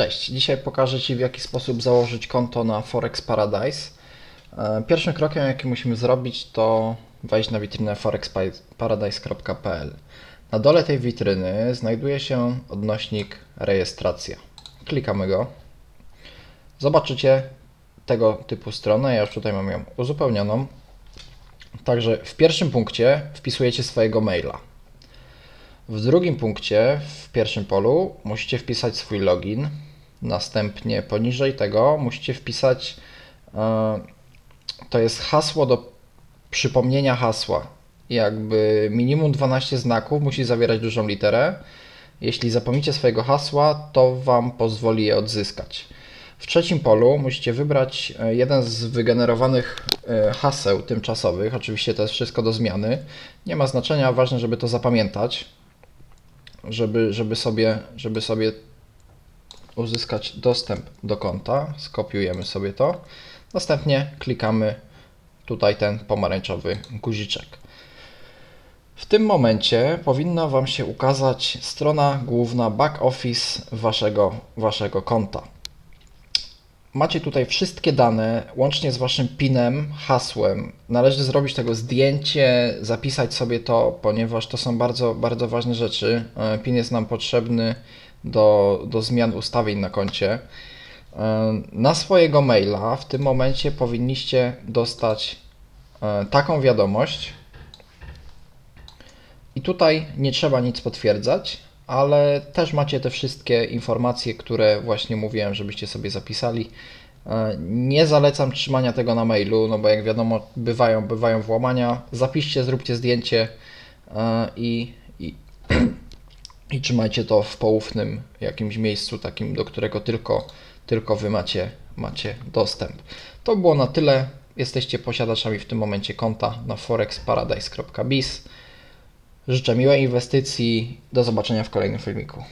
Cześć, dzisiaj pokażę Ci w jaki sposób założyć konto na Forex Paradise. E, Pierwszym krokiem jaki musimy zrobić to wejść na witrynę forexparadise.pl. Na dole tej witryny znajduje się odnośnik rejestracja. Klikamy go. Zobaczycie tego typu stronę, ja już tutaj mam ją uzupełnioną. Także w pierwszym punkcie wpisujecie swojego maila. W drugim punkcie, w pierwszym polu, musicie wpisać swój login. Następnie poniżej tego musicie wpisać, e, to jest hasło do przypomnienia hasła. Jakby minimum 12 znaków musi zawierać dużą literę. Jeśli zapomnicie swojego hasła, to Wam pozwoli je odzyskać. W trzecim polu musicie wybrać e, jeden z wygenerowanych e, haseł tymczasowych. Oczywiście to jest wszystko do zmiany. Nie ma znaczenia, ważne, żeby to zapamiętać żeby, żeby, sobie, żeby sobie uzyskać dostęp do konta. Skopiujemy sobie to. Następnie klikamy tutaj ten pomarańczowy guziczek. W tym momencie powinna Wam się ukazać strona główna back office waszego, waszego konta. Macie tutaj wszystkie dane, łącznie z waszym PIN-em, hasłem. Należy zrobić tego zdjęcie, zapisać sobie to, ponieważ to są bardzo, bardzo ważne rzeczy. E, PIN jest nam potrzebny do, do zmian ustawień na koncie. E, Na swojego maila w tym momencie powinniście dostać e, taką wiadomość. I tutaj nie trzeba nic potwierdzać, ale też macie te wszystkie informacje, które właśnie mówiłem, żebyście sobie zapisali. E, Nie zalecam trzymania tego na mailu, no bo jak wiadomo, bywają, bywają włamania. Zapiszcie, zróbcie zdjęcie e, i, i, i trzymajcie to w poufnym jakimś miejscu, takim, do którego tylko, tylko Wy macie, macie dostęp. To było na tyle. Jesteście posiadaczami w tym momencie konta na forexparadise.biz. Życzę miłej inwestycji. Do zobaczenia w kolejnym filmiku.